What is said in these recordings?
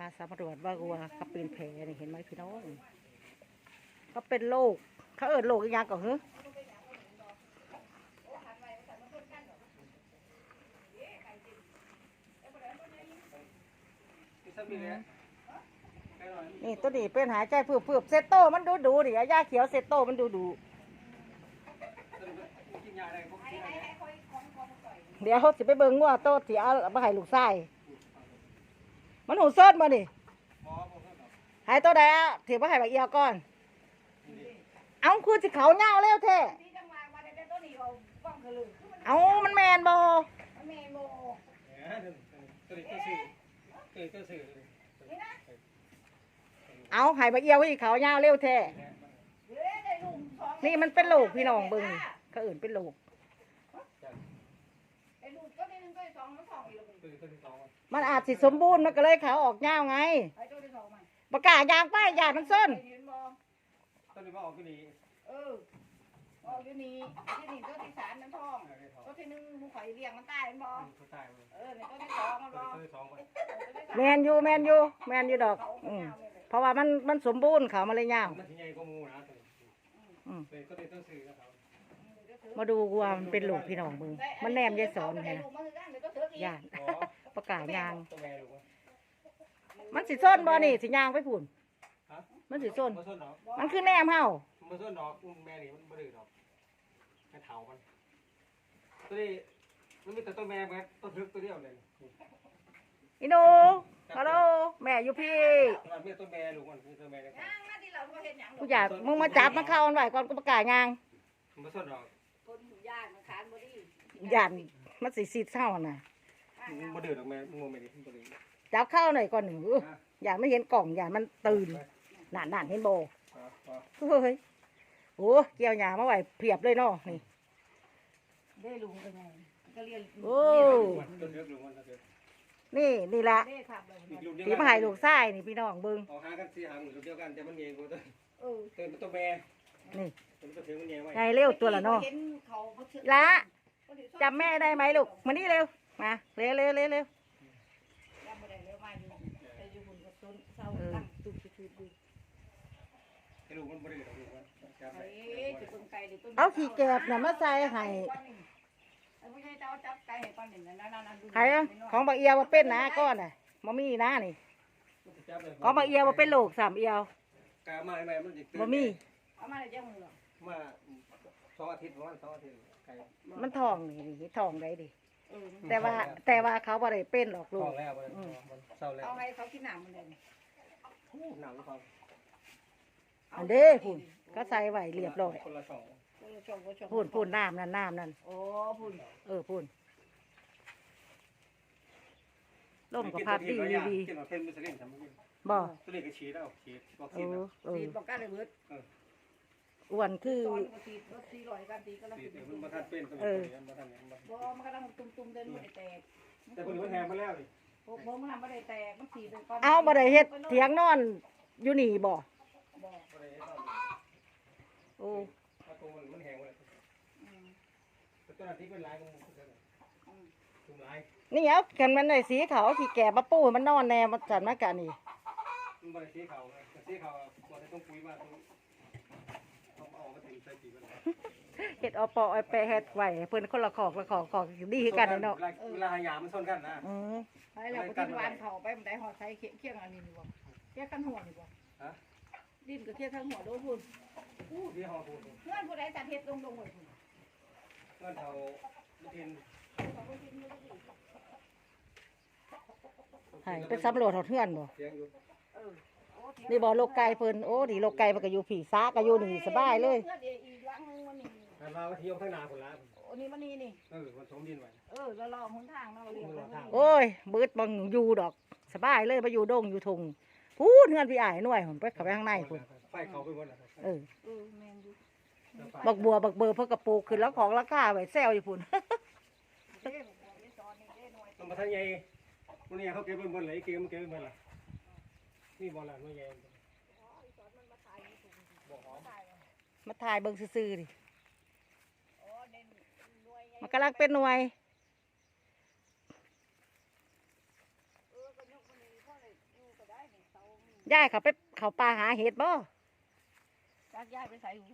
มาสำรวจว่าวัวเขาเป็นแผลนี่เห็นไหมพี่น้องเขาเป็นโรคเขาเอิดโรคอีกอย่างก่อนเหรอที่สักมีเลยนี่ตัวนี้เป็นหายใจเพืบๆเซตโตมันดูดูดิยาเขียวเซตโตมันดูดูเดี๋ยวสิไปเบิ่งงัวโตสิเอามาให้ลูกชาย มันหูเซิร์นมานี่หมอผมก็บอกหายตัวใดอะถือมาให้บักเอียวก่อน เอาคือสิเขาเงาเร็วแท้เอามันแมนบอเนี่ยตัวนี้ตัวสื่อเอาหายบักเอียวอีเขาเงาเร็วแท้นี่มันเป็นโรคพี่น้องบิ่งเขาอื่นเป็นโรค ตัวนี้ตัวที่สอง มันอาจสิสมบูรณ์มันก็เลยเขาออกเงาไงประกาศยางป้ายยามันส้นตัวนี้มาออกตัวนี้เออออกอยู่นี่ที่นี่ตัวที่สามมันทองตัวที่สองตัวที่หนึ่งมึงข่อยเลี้ยงมันตายมันบอตัวตายเลยเออในตัวที่สองมันบตัวอที่สองไปแมนอยู่แมนอยู่แมนอยู่ดอกอืมเพราะว่ามันมันสมบูรณ์เขามาเลยเงามันที่ใหญ่ก็มูนะตัวนี้อืมตัวนี้ตัวสื่อนะครับ มาดูวัวมันเป็นโรคพี่น้องเบิ่งมันแนมยายสอนไงนะยานหมอประกาศยางตัวแม่ลูกมันสิส้นบ่นี่สิยางไปผุ่นฮะมันสิส้นมาส้นดอกมันคือแนมเฮามาส้นดอกแม่นี่มันบ่ดื้อดอกแม่เถามันตัวนี้มันมีแต่ตัวแม่แม่ตัวทึกตัวเดียวเลยอีหนูฮัลโหลแม่อยู่พี่มันมีตัวแม่ลูกมันมีตัวแม่เลยกูอยากมึงมาจับมันเข้ามันไหวก่อนกูประกาศยางมาส้นดอกคน ย่านมันขานบ่ดียันมันสิสิเท่าน่ะมึงบ่ดื้อดอกแม่มึงบ่แม่ดิมึงบ่ดื้อจับเข้าหน่อยก่อนหนึ่งอื้ออย่าไม่เห็นกล่องอย่ามันตื่นนั่นนั่นเห็นโบอ๋ออ๋อเฮ้ยโอ้เกี่ยวหยามาไหวเพียบเลยเนาะนี่ได้ลุงเป็นไงก็เรียนโอ้ตัวทึกลูกมันตัวทึกนี่นี่ละได้ครับเลยอีกลูกเดียวสีมาให้ลูกไส้นี่พี่น้องเบิ่งเอาหากันสิหาหมู่ลูกเดียวกันแต่มันเองกูตัวเออตัวตัวแม่นี่ตัวตัวถึงมันเองไว้ไงเร็วตัวละเนาะเห็น เขาเขาเชื่อละจำแม่ได้ไหมลูกมานี่เร็วมาเร็วเร็วเร็วเร็วจำบ่ได้แล้วมาอยู่แต่อยู่หุ่นกับต้นเศร้าตั้งตุกตุกตุกไอ้ลูกมันบ่ดื้อดอกลูกมันจับเอ้ได้ยจะเบิ่งไก่ดิต้นเอาขี้แกบน่ะมาใส่ให้ไอ้ผู้ใหญ่เจ้าจับไก่ให้ก่อนหนึ่งนะนั่นๆๆดูใครอะของบักเอียวว่าเป็นนะก้อนน่ะมามีนะนี่จับเลยของบักเอียวว่าเป็นโรคสามเอียวกามาใหม่มันสิตื่นบ่มีเอามา สองอาทิตย์ประมาณสองอาทิตย์ไก่มันทองนี่ดิทองได้ดิเออแต่ว่าแต่ว่าเขาบ่ได้เป็นหรอกลูท้อก งแล้วมันมันเศร้าแล้วเอาให้เขากินน้ำมันเลยหนังฟังอันเด้พุ่นก็ใส่ไว้เรียบร้อยคนละสองโอ้ยชมก็ชมพุ่นพุ่นน้ำนั่นน้ำนั่นโอ้พุ่นเออพุ่นล่มกับพัดดีดีกินเอาเพิ่มมุสลิมทำกินบ่ตัวนี้ก็ฉีดแล้วฉีดวัคเอซีนอแล้วเออตีบอกกันเลยเบิดอ้ วนคือ ตอนก็ตีรถตีลอยกันตีก็แล้วฉีดตีมันมาทันเป็นตัวเออนี้มาทันเนี่ยบ่มันกำลังตุ้มๆเดินบ่ได้แตกแต่คนนี้มันแทงมาแล้วดิบ่มันบ่ได้แตกมันตีเป็นก้อนเอาบ่ได้เฮ็ดเถียงนอนอยู่นี่บ่บ่โอ้ถ้าตัวมันมันแหงหมดเลยอืมแต่ตัวนั้นที่เป็นลายมันถุงลายนี่เอากันมันได้สีขาวขี้แก่มาปูให้มันนอนแนวมันจันมากะนี่มันบริสีเขาสีเขาควรจะต้องปุ๋ยมาต้องต้อง เอามาถึงใส่ปีมันเฮ็ดเอาปอเอาแปะเฮ็ดไว้ให้เพิ่นคนละขอกละขอกขอกดีคือกันเนาะเวลาหายามันซ่อนกันนะอืมไปแล้วก็กินหวานเขาไปมันได้หอดใส่เคียงอันนี้นี่บ่เคียงกันหัวนี่บ่ฮะดิ้นก็เคียงทั้งหัวโดนพุ่นอู้ที่ห้องพูดเพื่อนผู้ใดตัดเฮ็ดลงลงไว้พุ่นเงินเท่าบุทินให้ไปสำรวจเอาเทือนบ่เสียงอยู่เออโอ้เถียงนี่บ่โลกไก่เพิ่นโอ้ดีโลกไก่มันก็อยู่ผีซาก็อยู่นี่สบายเลย เพื่อนอีกหลังนึงมันนี่งานมาว่าที่ยกทั้งนาคนละโอ้นี่มันนี่นี่ เออมันสมดินไว้เออแล้วรอหนทางเนาะเรียกว่าโอ้ยเบิดบังอยู่ดอกสบายเลยมาอยู่ดงอยู่ทงพูดเฮือนพี่อ้ายหน่วยผมไปเข้าไปข้างในพุ่นไฟเขาไปหมดแล้วเออเออแม่นอยู่บักบัวบักเบอร์เพิ่นกระปลูกขึ้นแล้วของราคาไว้แซวอยู่พุ่น เด้บอกว่าสอนนี่เด้หน่อยต้องมาทางใหญ่วันนี้เขาเก็บเป็นบนไหลเก็บมันเก็บเป็นบนละนี่บอลละน้อยใหญ่ มาถ่ายเบิ่งซื่อๆดิโอ้เด่นรวยไงมันกำลังเป็นหน่วยเออก็ยกมันนี่พ่อเลยอยู่ก็ได้ย่ายเขาไปเขาป่าหาเห็ดบ่จักย้ายไปใส่หู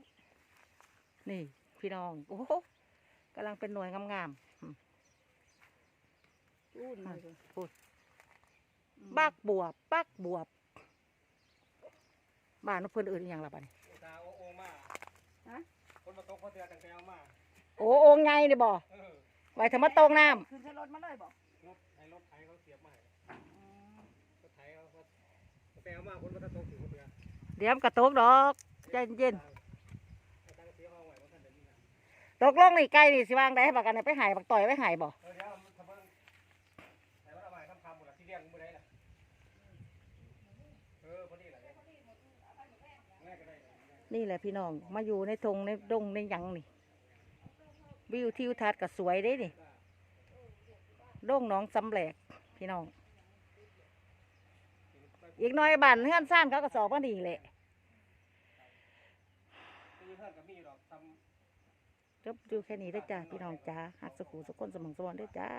นี่ พี่น้อง โอ้โหกำลังเป็นหน่วยงามอู้นเลยๆพูดบักบวบบักบวบบ้านนกเพื่อนอื่นอหย่างละบ้านี้ ตาโอโอมา ฮะ คนมา ตกเขาเตือนตั้งแต่เอามาโอ้โองไงเนี่ยบ่เออไว้ทำมาตรงน้ขึ้นใช้รถมาเลยบอกรถไถรถไถเขาเสียบมาให้รถไถเขาเขาตั้งแต่เอามาคนมาตกถึงเขาเตือนำเดี๋ยวมันกระตกดอกใจเย็นเอาตั้งเสียห้องไว้ว่าท่านเดี๋ยวนี้นะๆตกลงนี่ไก่นี่สิวางได้ให้บักกันไปใหายบักต่อยไปใหายบ่เออเดี๋ยวทำเบิ่งแต่ว่าเอามาให้ทำคำหมดละที่เรียกมือได้ล่ะเออพอดีแหละแม่ก็ได้ นี่แหละพี่น้อง มาอยู่ในทงในดงในหยังนี่ วิวทิวทัศน์ก็สวยเด้นี่ดงน้องสำแหลกพี่น้อง อีกหน้อยบ้านเฮือนซ่านเขาก็สอบมาดีแหละมีเพื่อนกับมีดอกทจบดูแค่นี้ได้จ้าพี่น้องจ้าหักสกูสกุลสมองสวรรค์ได้จ้า